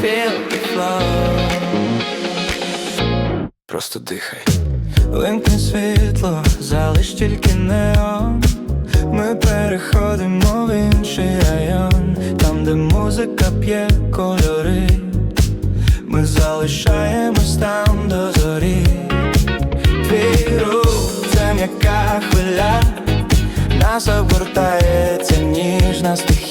feel the flow. Просто дихай. Лимкне світло, залиш тільки неон. Ми переходимо в інший район, там, де музика п'є кольори, ми залишаємось там до зорі. Віру, це м'яка хвиля, нас обгортає ця ніжна стихія.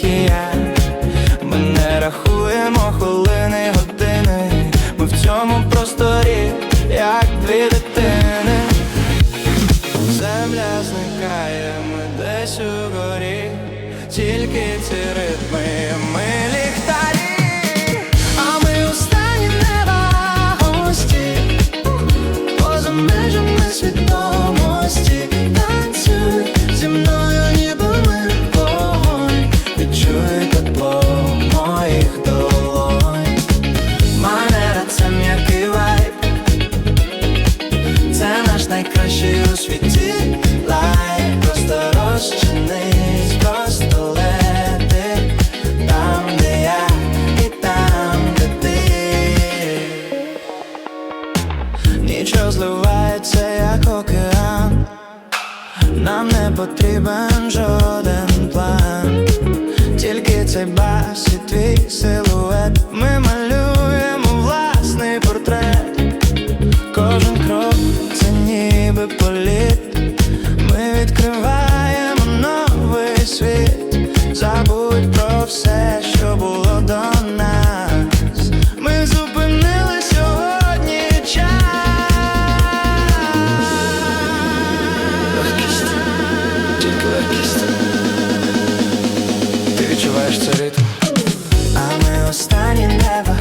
Тільки ці ритми, ми ліхтарі, а ми останні невагості, поза межами зі мною, ніби ми вогонь, відчуй тепло моїх долонь. Манера це м'який вайб. Це наш найкращий у світі лайк Не потрібен жоден план. Тільки цей бас і твій силует. Ми малюємо Відчуваєш цей ритм? А ми останні невагомості